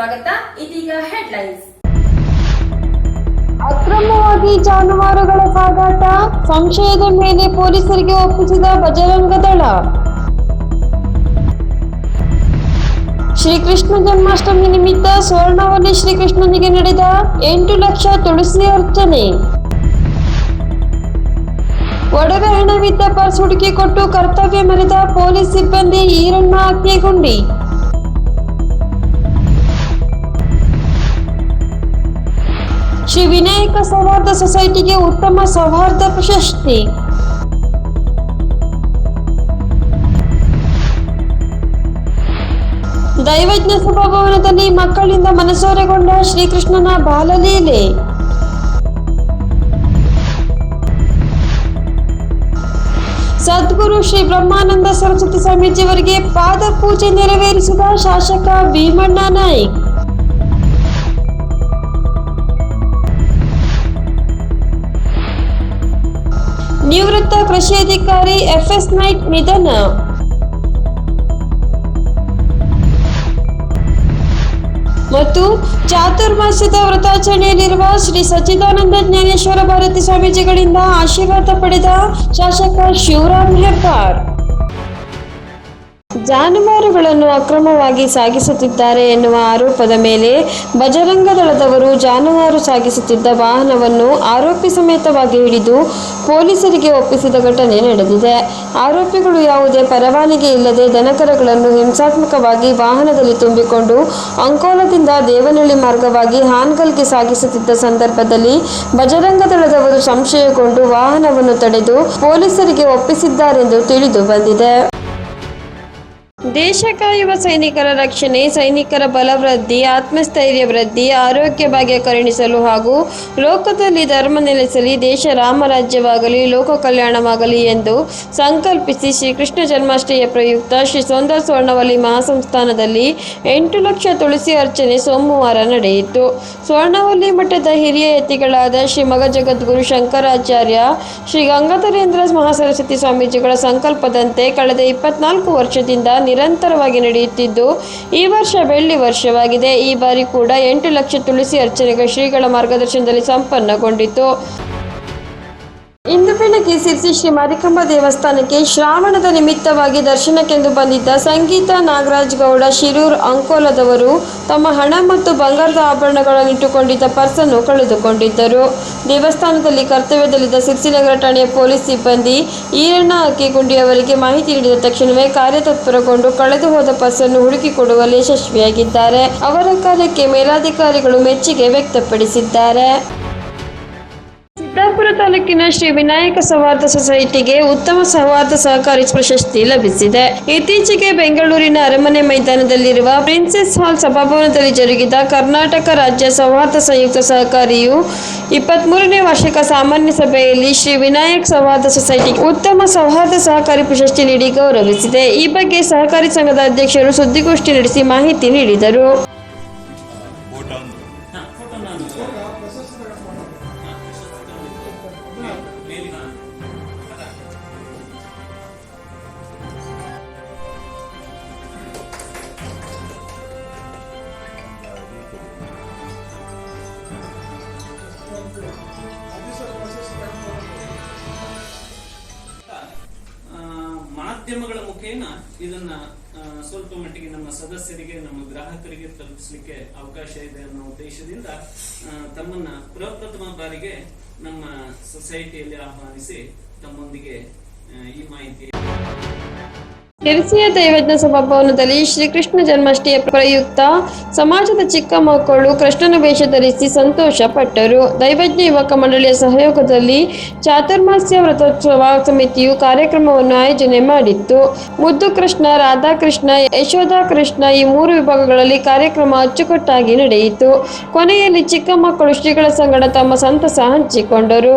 ಸ್ವಾಗತ. ಇದೀಗ ಹೆಡ್ಲೈನ್ಸ್ ಅಕ್ರಮವಾಗಿ ಜಾನುವಾರುಗಳ ಸಾಗಾಟ, ಸಂಶಯದ ಮೇಲೆ ಪೊಲೀಸರಿಗೆ ಒಪ್ಪಿಸಿದ ಬಜರಂಗ ದಳ. ಶ್ರೀಕೃಷ್ಣ ಜನ್ಮಾಷ್ಟಮಿ ನಿಮಿತ್ತ ಸುವರ್ಣವಲ್ಲಿ ಶ್ರೀಕೃಷ್ಣನಿಗೆ ನಡೆದ ಎಂಟು ಲಕ್ಷ ತುಳಸಿ ಅರ್ಚನೆ. ಒಡವೆ ಹಣವಿದ್ದ ಪರ್ಸ್ ಹುಡುಕಿಕೊಟ್ಟು ಕರ್ತವ್ಯ ಮರೆದ ಪೊಲೀಸ್ ಸಿಬ್ಬಂದಿ ಈರಣ್ಣ ಅಕ್ಕಿಗುಂಡಿ ಶ್ರೀ ವಿನಾಯಕ ಸೌಹಾರ್ದ ಸೊಸೈಟಿಗೆ ಉತ್ತಮ ಸೌಹಾರ್ದ ಪ್ರಶಸ್ತಿ. ದೈವಜ್ಞ ಸಭಾಭವನದಲ್ಲಿ ಮಕ್ಕಳಿಂದ ಮನಸೋರೆಗೊಂಡ ಶ್ರೀಕೃಷ್ಣನ ಬಾಲಲೀಲೆ. ಸದ್ಗುರು ಶ್ರೀ ಬ್ರಹ್ಮಾನಂದ ಸರಸ್ವತಿ ಸ್ವಾಮೀಜಿಯವರಿಗೆ ಪಾದ ಪೂಜೆ ನೆರವೇರಿಸಿದ ಶಾಸಕ ಭೀಮಣ್ಣ ನಾಯ್ಕ್. ನಿವೃತ್ತ ಕೃಷಿ ಅಧಿಕಾರಿ ಎಫ್ಎಸ್ ನೈಟ್ ನಿಧನ. ಮತ್ತು ಚಾತುರ್ಮಾಸ್ಯದ ವ್ರತಾಚರಣೆಯಲ್ಲಿರುವ ಶ್ರೀ ಸಚ್ಚಿದಾನಂದ ಜ್ಞಾನೇಶ್ವರ ಭಾರತಿ ಸ್ವಾಮೀಜಿಗಳಿಂದ ಆಶೀರ್ವಾದ ಪಡೆದ ಶಾಸಕ ಶಿವರಾಮ್ ಹೆಬ್ಬಾರ್. ಜಾನುವಾರುಗಳನ್ನು ಅಕ್ರಮವಾಗಿ ಸಾಗಿಸುತ್ತಿದ್ದಾರೆ ಎನ್ನುವ ಆರೋಪದ ಮೇಲೆ ಬಜರಂಗದಳದವರು ಜಾನುವಾರು ಸಾಗಿಸುತ್ತಿದ್ದ ವಾಹನವನ್ನು ಆರೋಪಿ ಸಮೇತವಾಗಿ ಹಿಡಿದು ಪೊಲೀಸರಿಗೆ ಒಪ್ಪಿಸಿದ ಘಟನೆ ನಡೆದಿದೆ. ಆರೋಪಿಗಳು ಯಾವುದೇ ಪರವಾನಗಿ ಇಲ್ಲದೆ ದನಕರಗಳನ್ನು ಹಿಂಸಾತ್ಮಕವಾಗಿ ವಾಹನದಲ್ಲಿ ತುಂಬಿಕೊಂಡು ಅಂಕೋಲದಿಂದ ದೇವನಹಳ್ಳಿ ಮಾರ್ಗವಾಗಿ ಹಾನ್ಗಲ್ಗೆ ಸಾಗಿಸುತ್ತಿದ್ದ ಸಂದರ್ಭದಲ್ಲಿ ಬಜರಂಗದಳದವರು ಸಂಶಯಗೊಂಡು ವಾಹನವನ್ನು ತಡೆದು ಪೊಲೀಸರಿಗೆ ಒಪ್ಪಿಸಿದ್ದಾರೆಂದು ತಿಳಿದು ಬಂದಿದೆ. ದೇಶ ಕಾಯುವ ಸೈನಿಕರ ರಕ್ಷಣೆ, ಸೈನಿಕರ ಬಲವೃದ್ಧಿ, ಆತ್ಮಸ್ಥೈರ್ಯ ವೃದ್ಧಿ, ಆರೋಗ್ಯ ಭಾಗ್ಯ ಕರುಣಿಸಲು ಹಾಗೂ ಲೋಕದಲ್ಲಿ ಧರ್ಮ ನೆಲೆಸಲಿ, ದೇಶ ರಾಮರಾಜ್ಯವಾಗಲಿ ಲೋಕ ಕಲ್ಯಾಣವಾಗಲಿ ಎಂದು ಸಂಕಲ್ಪಿಸಿ ಶ್ರೀ ಕೃಷ್ಣ ಜನ್ಮಾಷ್ಟಮಿಯ ಪ್ರಯುಕ್ತ ಶ್ರೀ ಸೌಂದರ ಸ್ವರ್ಣವಲ್ಲಿ ಮಹಾಸಂಸ್ಥಾನದಲ್ಲಿ ಎಂಟು ಲಕ್ಷ ತುಳಸಿ ಅರ್ಚನೆ ಸೋಮವಾರ ನಡೆಯಿತು. ಸ್ವರ್ಣವಲ್ಲಿ ಮಠದ ಹಿರಿಯ ಯತಿಗಳಾದ ಶ್ರೀ ಮಗ ಜಗದ್ಗುರು ಶಂಕರಾಚಾರ್ಯ, ಶ್ರೀ ಗಂಗಾಧರೇಂದ್ರ ಮಹಾಸರಸ್ವತಿ ಸ್ವಾಮೀಜಿಗಳ ಸಂಕಲ್ಪದಂತೆ ಕಳೆದ ಇಪ್ಪತ್ನಾಲ್ಕು ವರ್ಷದಿಂದ ನಿರಂತರವಾಗಿ ನಡೆಯುತ್ತಿದ್ದು, ಈ ವರ್ಷ ಬೆಳ್ಳಿ ವರ್ಷವಾಗಿದೆ. ಈ ಬಾರಿ ಕೂಡ ಎಂಟು ಲಕ್ಷ ತುಳಸಿ ಅರ್ಚನೆಗೆ ಶ್ರೀಗಳ ಮಾರ್ಗದರ್ಶನದಲ್ಲಿ ಸಂಪನ್ನಗೊಂಡಿತು. ಇಂದು ಬೆಳಗ್ಗೆ ಸಿರ್ಸಿ ಶ್ರೀ ಮಾರಿಕಂಬ ದೇವಸ್ಥಾನಕ್ಕೆ ಶ್ರಾವಣದ ನಿಮಿತ್ತವಾಗಿ ದರ್ಶನಕ್ಕೆಂದು ಬಂದಿದ್ದ ಸಂಗೀತ ನಾಗರಾಜ್ ಗೌಡ ಶಿರೂರ್ ಅಂಕೋಲದವರು ತಮ್ಮ ಹಣ ಮತ್ತು ಬಂಗಾರದ ಆಭರಣಗಳನ್ನು ಇಟ್ಟುಕೊಂಡಿದ್ದ ಪರ್ಸನ್ನು ಕಳೆದುಕೊಂಡಿದ್ದರು. ದೇವಸ್ಥಾನದಲ್ಲಿ ಕರ್ತವ್ಯದಲ್ಲಿದ್ದ ಸಿರ್ಸಿ ನಗರ ಠಾಣೆಯ ಪೊಲೀಸ್ ಸಿಬ್ಬಂದಿ ಈರಣ್ಣ ಅಕ್ಕಿಗುಂಡಿ ಅವರಿಗೆ ಮಾಹಿತಿ ನೀಡಿದ ತಕ್ಷಣವೇ ಕಾರ್ಯತತ್ಪರಗೊಂಡು ಕಳೆದು ಹೋದ ಪರ್ಸನ್ನು ಹುಡುಕಿಕೊಡುವಲ್ಲಿ ಯಶಸ್ವಿಯಾಗಿದ್ದಾರೆ. ಅವರ ಕಾರ್ಯಕ್ಕೆ ಮೇಲಾಧಿಕಾರಿಗಳು ಮೆಚ್ಚುಗೆ ವ್ಯಕ್ತಪಡಿಸಿದ್ದಾರೆ. ತಾಲೂಕಿನ ಶ್ರೀ ವಿನಾಯಕ ಸೌಹಾರ್ದ ಸೊಸೈಟಿಗೆ ಉತ್ತಮ ಸೌಹಾರ್ದ ಸಹಕಾರಿ ಪ್ರಶಸ್ತಿ ಲಭಿಸಿದೆ. ಇತ್ತೀಚೆಗೆ ಬೆಂಗಳೂರಿನ ಅರಮನೆ ಮೈದಾನದಲ್ಲಿರುವ ಪ್ರಿನ್ಸೆಸ್ ಹಾಲ್ ಸಭಾಭವನದಲ್ಲಿ ಜರುಗಿದ ಕರ್ನಾಟಕ ರಾಜ್ಯ ಸೌಹಾರ್ದ ಸಂಯುಕ್ತ ಸಹಕಾರಿಯು ಇಪ್ಪತ್ಮೂರನೇ ವಾರ್ಷಿಕ ಸಾಮಾನ್ಯ ಸಭೆಯಲ್ಲಿ ಶ್ರೀ ವಿನಾಯಕ್ ಸೌಹಾರ್ದ ಸೊಸೈಟಿಗೆ ಉತ್ತಮ ಸೌಹಾರ್ದ ಸಹಕಾರಿ ಪ್ರಶಸ್ತಿ ನೀಡಿ ಗೌರವಿಸಿದೆ. ಈ ಬಗ್ಗೆ ಸಹಕಾರಿ ಸಂಘದ ಅಧ್ಯಕ್ಷರು ಸುದ್ದಿಗೋಷ್ಠಿ ನಡೆಸಿ ಮಾಹಿತಿ ನೀಡಿದರು. ಮಾಧ್ಯಮಗಳ ಮುಖೇನ ಇದನ್ನ ಸ್ವಲ್ಪ ಮಟ್ಟಿಗೆ ನಮ್ಮ ಸದಸ್ಯರಿಗೆ, ನಮ್ಮ ಗ್ರಾಹಕರಿಗೆ ತಲುಪಿಸಲಿಕ್ಕೆ ಅವಕಾಶ ಇದೆ ಅನ್ನೋ ಉದ್ದೇಶದಿಂದ ತಮ್ಮನ್ನ ಪ್ರಪ್ರಥಮ ಬಾರಿಗೆ ನಮ್ಮ ಸೊಸೈಟಿಯಲ್ಲಿ ಆಹ್ವಾನಿಸಿ ತಮ್ಮೊಂದಿಗೆ ಈ ಮಾಹಿತಿ ಕೆರಸಿಯ ದೈವಜ್ಞ ಸಭಾಭವನದಲ್ಲಿ ಶ್ರೀಕೃಷ್ಣ ಜನ್ಮಾಷ್ಟಮಿಯ ಪ್ರಯುಕ್ತ ಸಮಾಜದ ಚಿಕ್ಕ ಮಕ್ಕಳು ಕೃಷ್ಣನ ವೇಷ ಧರಿಸಿ ಸಂತೋಷ ಪಟ್ಟರು. ದೈವಜ್ಞ ಯುವಕ ಮಂಡಳಿಯ ಸಹಯೋಗದಲ್ಲಿ ಚಾತುರ್ಮಾಸ್ಯ ವ್ರತೋತ್ಸವ ಸಮಿತಿಯು ಕಾರ್ಯಕ್ರಮವನ್ನು ಆಯೋಜನೆ ಮಾಡಿತ್ತು. ಮುದ್ದು ಕೃಷ್ಣ ರಾಧಾಕೃಷ್ಣ ಯಶೋಧ ಕೃಷ್ಣ ಈ ಮೂರು ವಿಭಾಗಗಳಲ್ಲಿ ಕಾರ್ಯಕ್ರಮ ಅಚ್ಚುಕಟ್ಟಾಗಿ ನಡೆಯಿತು. ಕೊನೆಯಲ್ಲಿ ಚಿಕ್ಕ ಮಕ್ಕಳು ಶ್ರೀಗಳ ಸಂಗಡ ತಮ್ಮ ಸಂತಸ ಹಂಚಿಕೊಂಡರು.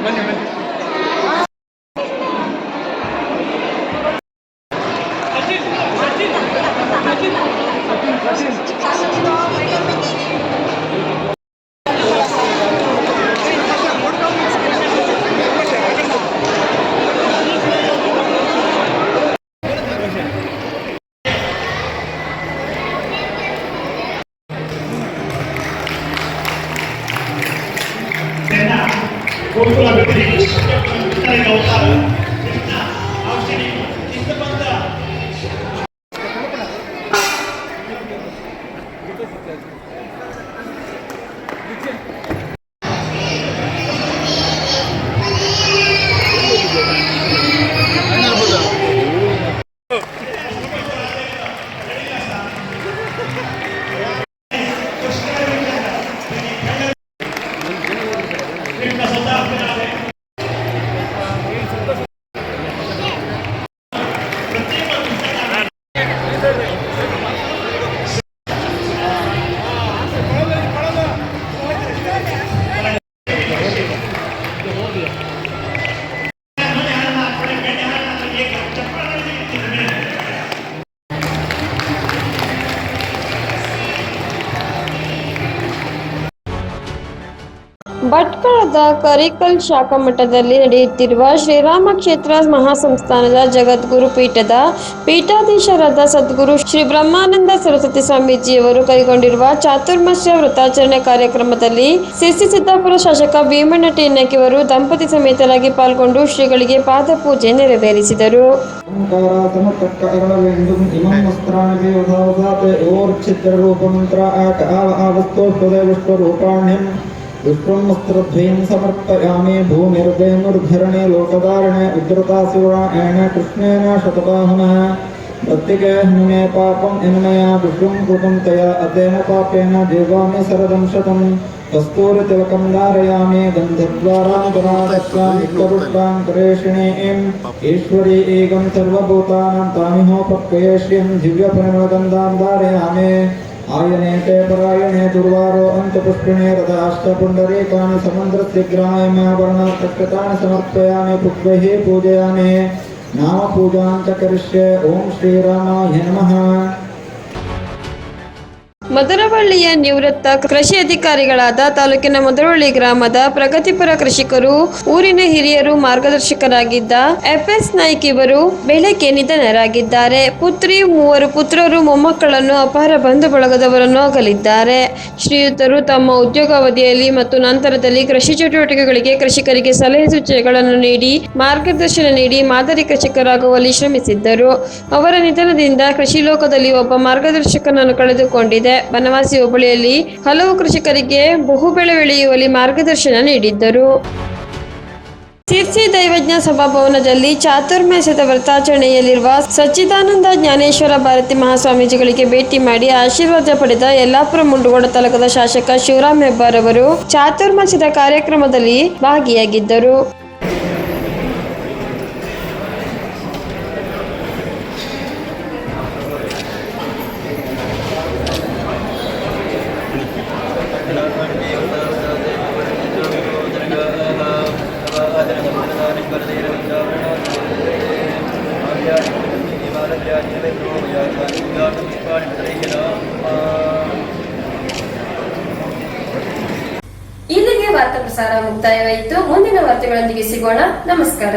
Valeu, valeu. বন্ধুরা Yeah. ಭಟ್ಕಳದ ಕರಿಕಲ್ ಶಾಖಾ ಮಠದಲ್ಲಿ ನಡೆಯುತ್ತಿರುವ ಶ್ರೀರಾಮ ಕ್ಷೇತ್ರ ಮಹಾಸಂಸ್ಥಾನದ ಜಗದ್ಗುರು ಪೀಠದ ಪೀಠಾಧೀಶರಾದ ಸದ್ಗುರು ಶ್ರೀ ಬ್ರಹ್ಮಾನಂದ ಸರಸ್ವತಿ ಸ್ವಾಮೀಜಿಯವರು ಕೈಗೊಂಡಿರುವ ಚಾತುರ್ಮಾಸ್ಯ ವೃತ್ತಾಚರಣೆ ಕಾರ್ಯಕ್ರಮದಲ್ಲಿ ಸಿಸಿ ಸಿದ್ದಾಪುರ ಶಾಸಕ ಭೀಮಣ್ಣ ಟಿನ್ನಕಿಯವರು ದಂಪತಿ ಸಮೇತರಾಗಿ ಪಾಲ್ಗೊಂಡು ಶ್ರೀಗಳಿಗೆ ಪಾದಪೂಜೆ ನೆರವೇರಿಸಿದರು. विक्रमस्त्रद्वयं समर्पयामि भूमिर्देनुर्धरणे लोकदारणे उद्रतासुरायण कृष्णेन शतवाहनः प्रत्येके पापम् कृतं तया अतेन पापेन देवामि सरदं शतं कस्तूरितिलकं धारयामि गन्धद्वारान्तरादत्वां करेषिणीं ईश्वरी एकं सर्वभूतानां तामिहोपक्वयेष्यं धारयामि आर्यनेते परायणे दुर्वारो अन्तपुष्पिणे रथाश्च पुण्डरीकानि समुद्रस्य ग्रामयमाभरणार्थकृतानि समर्पयामि, पुष्पैः पूजयामि। नामपूजां च करिष्ये, ॐ श्रीरामाय नमः। ಮದರವಳ್ಳಿಯ ನಿವೃತ್ತ ಕೃಷಿ ಅಧಿಕಾರಿಗಳಾದ ತಾಲೂಕಿನ ಮದರವಳ್ಳಿ ಗ್ರಾಮದ ಪ್ರಗತಿಪರ ಕೃಷಿಕರು, ಊರಿನ ಹಿರಿಯರು ಮಾರ್ಗದರ್ಶಕರಾಗಿದ್ದ ಎಫ್ಎಸ್ ನಾಯ್ಕ್ ಇವರು ಬೆಳಗ್ಗೆ ನಿಧನರಾಗಿದ್ದಾರೆ. ಪುತ್ರಿ, ಮೂವರು ಪುತ್ರರು, ಮೊಮ್ಮಕ್ಕಳನ್ನು ಅಪಾರ ಬಂಧು ಬಳಗದವರನ್ನು ಅಗಲಿದ್ದಾರೆ. ಶ್ರೀಯುತರು ತಮ್ಮ ಉದ್ಯೋಗಾವಧಿಯಲ್ಲಿ ಮತ್ತು ನಂತರದಲ್ಲಿ ಕೃಷಿ ಚಟುವಟಿಕೆಗಳಿಗೆ ಕೃಷಿಕರಿಗೆ ಸಲಹೆ ಸೂಚನೆಗಳನ್ನು ನೀಡಿ, ಮಾರ್ಗದರ್ಶನ ನೀಡಿ ಮಾದರಿ ಕೃಷಿಕರಾಗುವಲ್ಲಿ ಶ್ರಮಿಸಿದ್ದರು. ಅವರ ನಿಧನದಿಂದ ಕೃಷಿ ಲೋಕದಲ್ಲಿ ಒಬ್ಬ ಮಾರ್ಗದರ್ಶಕನನ್ನು ಕಳೆದುಕೊಂಡಿದೆ. ಬನವಾಸಿ ಹೋಬಳಿಯಲ್ಲಿ ಹಲವು ಕೃಷಿಕರಿಗೆ ಬಹುಬೆಳೆ ಬೆಳೆಯುವಲ್ಲಿ ಮಾರ್ಗದರ್ಶನ ನೀಡಿದ್ದರು. ಸಿರ್ಸಿ ದೈವಜ್ಞ ಸಭಾಭವನದಲ್ಲಿ ಚಾತುರ್ಮಾಸದ ವ್ರತಾಚರಣೆಯಲ್ಲಿರುವ ಸಚ್ಚಿದಾನಂದ ಜ್ಞಾನೇಶ್ವರ ಭಾರತಿ ಮಹಾಸ್ವಾಮೀಜಿಗಳಿಗೆ ಭೇಟಿ ಮಾಡಿ ಆಶೀರ್ವಾದ ಪಡೆದ ಯಲ್ಲಾಪುರ ಮುಂಡಗೋಡ ತಾಲೂಕದ ಶಾಸಕ ಶಿವರಾಮ್ ಹೆಬ್ಬಾರ್ ಅವರು ಚಾತುರ್ಮಾಸದ ಕಾರ್ಯಕ್ರಮದಲ್ಲಿ ಭಾಗಿಯಾಗಿದ್ದರು. ಮುಕ್ತಾಯವಾಯಿತು ಮುಂದಿನ ವಾರ್ತೆಗಳೊಂದಿಗೆ ಸಿಗೋಣ. ನಮಸ್ಕಾರ.